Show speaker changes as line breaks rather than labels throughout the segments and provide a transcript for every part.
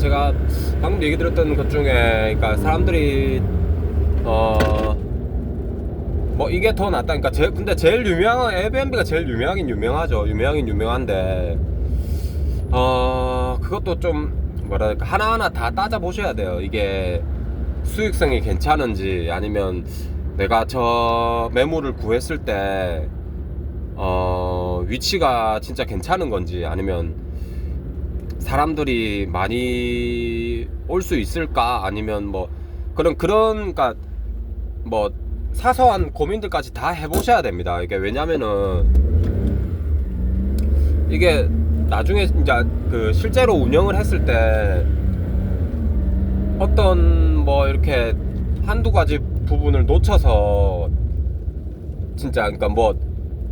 제가 방금 얘기 들었던 것 중에 그러니까 사람들이 어 뭐 이게 더 낫다. 그러니까 제, 근데 제일 유명한 에어비앤비가 제일 유명하긴 유명하죠. 유명하긴 유명한데 어 그것도 좀 뭐랄까 하나하나 다 따져 보셔야 돼요. 이게 수익성이 괜찮은지 아니면 내가 저 매물을 구했을 때 어, 위치가 진짜 괜찮은 건지 아니면 사람들이 많이 올 수 있을까 아니면 뭐 그런 그런 그러니까 뭐 사소한 고민들까지 다 해보셔야 됩니다. 이게 왜냐면은 이게 나중에 이제 그 실제로 운영을 했을 때 어떤 뭐 이렇게 한두 가지 부분을 놓쳐서 진짜 그러니까 뭐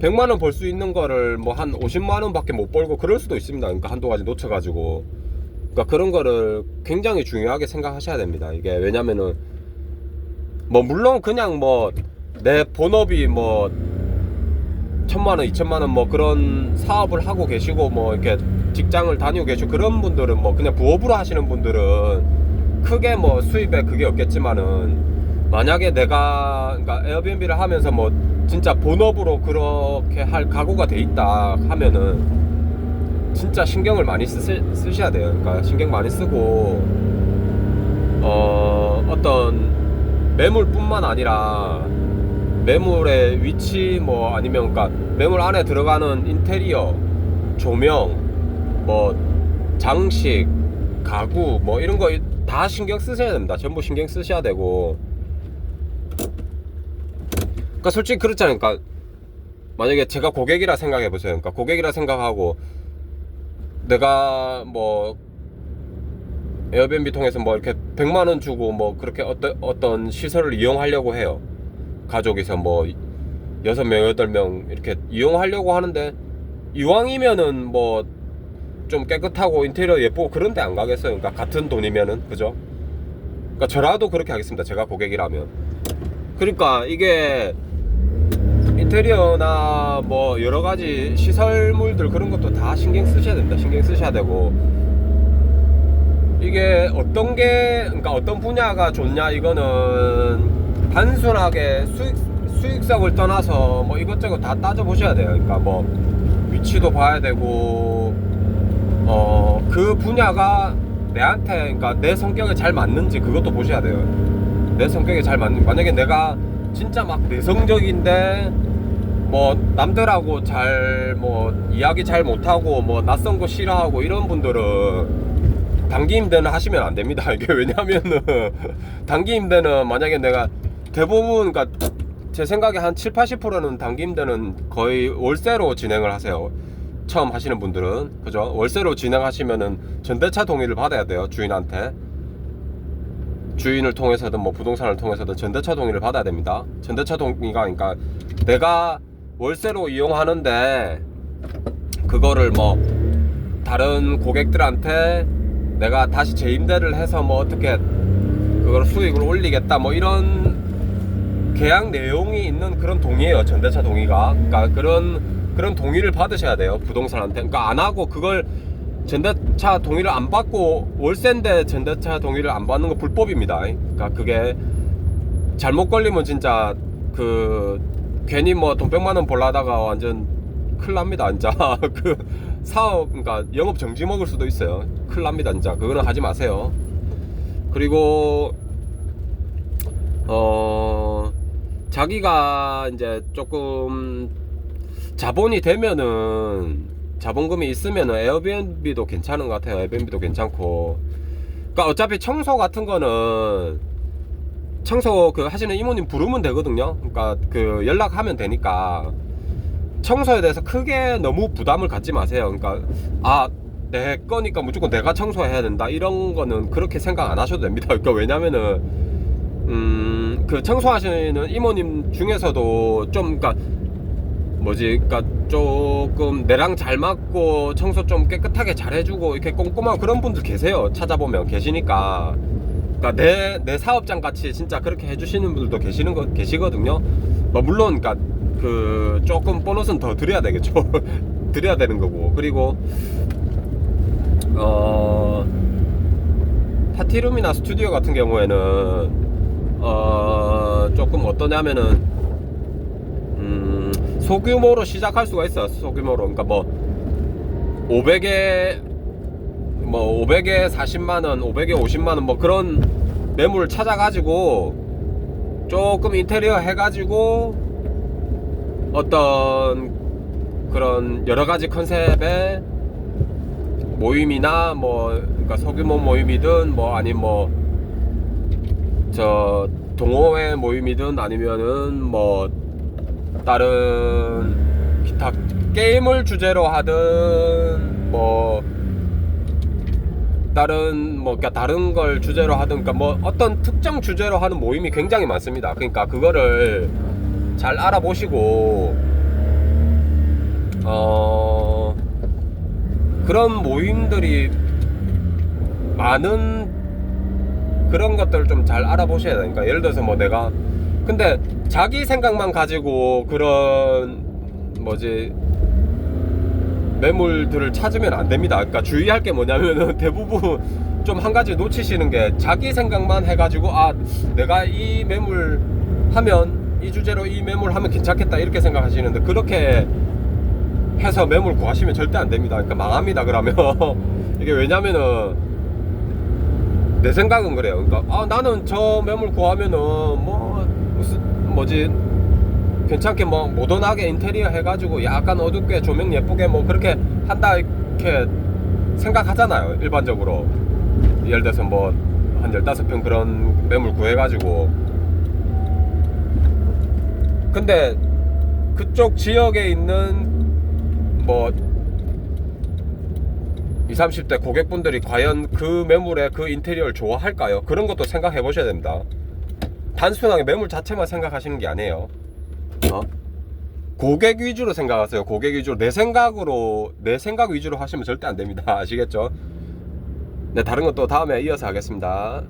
100만 원 벌 수 있는 거를 뭐 한 50만 원밖에 못 벌고 그럴 수도 있습니다. 그러니까 한두 가지 놓쳐 가지고 그러니까 그런 거를 굉장히 중요하게 생각하셔야 됩니다. 이게 왜냐면은 뭐 물론 그냥 뭐 내 본업이 뭐 천만 원, 이천만 원 뭐 그런 사업을 하고 계시고 뭐 이렇게 직장을 다니고 계시고 그런 분들은 뭐 그냥 부업으로 하시는 분들은 크게 뭐 수입에 그게 없겠지만은 만약에 내가 그러니까 에어비앤비를 하면서 뭐 진짜 본업으로 그렇게 할 각오가 돼 있다 하면은 진짜 신경을 많이 쓰, 쓰셔야 돼요. 그러니까 신경 많이 쓰고 어 어떤 매물뿐만 아니라 매물의 위치 뭐 아니면 그러니까 매물 안에 들어가는 인테리어, 조명, 뭐 장식, 가구 뭐 이런 거 다 신경 쓰셔야 됩니다. 전부 신경 쓰셔야 되고. 그러니까 솔직히 그렇잖아요. 그러니까 만약에 제가 고객이라 생각해 보세요. 그러니까 고객이라 생각하고 내가 뭐 에어비앤비 통해서 뭐 이렇게 100만 원 주고 뭐 그렇게 어떤 어떤 시설을 이용하려고 해요. 가족이서 뭐 여섯 명 여덟 명 이렇게 이용하려고 하는데 이왕이면은 뭐 좀 깨끗하고 인테리어 예쁘고 그런 데 안 가겠어요. 그러니까 같은 돈이면은 그죠? 그러니까 저라도 그렇게 하겠습니다. 제가 고객이라면. 그러니까 이게 인테리어나 뭐 여러 가지 시설물들 그런 것도 다 신경 쓰셔야 됩니다. 신경 쓰셔야 되고 이게 어떤 게 그러니까 어떤 분야가 좋냐 이거는 단순하게 수익 수익성을 떠나서 뭐 이것저것 다 따져 보셔야 돼요. 그러니까 뭐 위치도 봐야 되고 어 그 분야가 내한테 그러니까 내 성격에 잘 맞는지 그것도 보셔야 돼요. 내 성격에 잘 맞는 만약에 내가 진짜 막 내성적인데 뭐 남들하고 잘 뭐 이야기 잘 못하고 뭐 낯선 거 싫어하고 이런 분들은 단기 임대는 하시면 안 됩니다. 이게 왜냐면은 단기 임대는 만약에 내가 대부분 그러니까 제 생각에 한 7, 80%는 단기 임대는 거의 월세로 진행을 하세요. 처음 하시는 분들은 그죠? 월세로 진행하시면은 전대차 동의를 받아야 돼요 주인한테. 주인을 통해서든 뭐 부동산을 통해서든 전대차 동의를 받아야 됩니다. 전대차 동의가 그러니까 내가 월세로 이용하는데 그거를 뭐 다른 고객들한테 내가 다시 재임대를 해서 뭐 어떻게 그걸 수익을 올리겠다 뭐 이런 계약 내용이 있는 그런 동의예요 전대차 동의가. 그러니까 그런 그런 동의를 받으셔야 돼요 부동산한테. 그러니까 안 하고 그걸 전대차 동의를 안 받고 월세인데 전대차 동의를 안 받는 거 불법입니다. 그러니까 그게 잘못 걸리면 진짜 그 괜히 뭐 돈 100만 원 벌라다가 완전 큰일 납니다 진짜 그 사업 그러니까 영업 정지 먹을 수도 있어요. 큰일 납니다 진짜 그거는 하지 마세요. 그리고 어 자기가 이제 조금 자본이 되면은 자본금이 있으면은 에어비앤비도 괜찮은 것 같아요. 에어비앤비도 괜찮고. 그러니까 어차피 청소 같은 거는 청소 그 하시는 이모님 부르면 되거든요. 그러니까 그 연락하면 되니까 청소에 대해서 크게 너무 부담을 갖지 마세요. 그러니까 아 내 거니까 무조건 내가 청소해야 된다 이런 거는 그렇게 생각 안 하셔도 됩니다. 그러니까 왜냐면은 음 그 청소하시는 이모님 중에서도 좀 그러니까 뭐지 그러니까 조금 내랑 잘 맞고 청소 좀 깨끗하게 잘 해주고 이렇게 꼼꼼한 그런 분들 계세요. 찾아보면 계시니까. 그러니까 내, 내 사업장 같이 진짜 그렇게 해주시는 분들도 계시는 거 계시거든요. 뭐 물론 그러니까 그 조금 보너스는 더 드려야 되겠죠. 드려야 되는 거고 그리고 어 파티룸이나 스튜디오 같은 경우에는 어 조금 어떠냐면은 음 소규모로 시작할 수가 있어요 소규모로 그러니까 뭐 500에 뭐 500에 40만 원 500에 50만 원 뭐 그런 매물 찾아가지고 조금 인테리어 해가지고 어떤 그런 여러 가지 컨셉의 모임이나 뭐 그러니까 소규모 모임이든 뭐 아니면 뭐 저 동호회 모임이든 아니면은 뭐 다른 기타 게임을 주제로 하든 뭐 다른 뭐 그러니까 다른 걸 주제로 하든 그러니까 뭐 어떤 특정 주제로 하는 모임이 굉장히 많습니다. 그러니까 그거를 잘 알아보시고 어 그런 모임들이 많은 그런 것들을 좀 잘 알아보셔야 되니까 그러니까 예를 들어서 뭐 내가 근데 자기 생각만 가지고 그런 뭐지 매물들을 찾으면 안 됩니다. 그러니까 주의할 게 뭐냐면은 대부분 좀 한 가지 놓치시는 게 자기 생각만 해가지고 아 내가 이 매물 하면 이 주제로 이 매물 하면 괜찮겠다 이렇게 생각하시는데 그렇게 해서 매물 구하시면 절대 안 됩니다. 그러니까 망합니다. 그러면 이게 왜냐면은 내 생각은 그래요. 그러니까 아 나는 저 매물 구하면은 뭐 무슨 뭐지 괜찮게 뭐 모던하게 인테리어 해가지고 약간 어둡게 조명 예쁘게 뭐 그렇게 한다 이렇게 생각하잖아요. 일반적으로 예를 들어서 뭐 한 15평 그런 매물 구해가지고 근데 그쪽 지역에 있는 뭐 20, 30대 고객분들이 과연 그 매물의 그 인테리어를 좋아할까요? 그런 것도 생각해 보셔야 됩니다. 단순하게 매물 자체만 생각하시는 게 아니에요. 어? 고객 위주로 생각하세요. 고객 위주로 내 생각으로 내 생각 위주로 하시면 절대 안 됩니다. 아시겠죠? 네, 다른 것도 다음에 이어서 하겠습니다.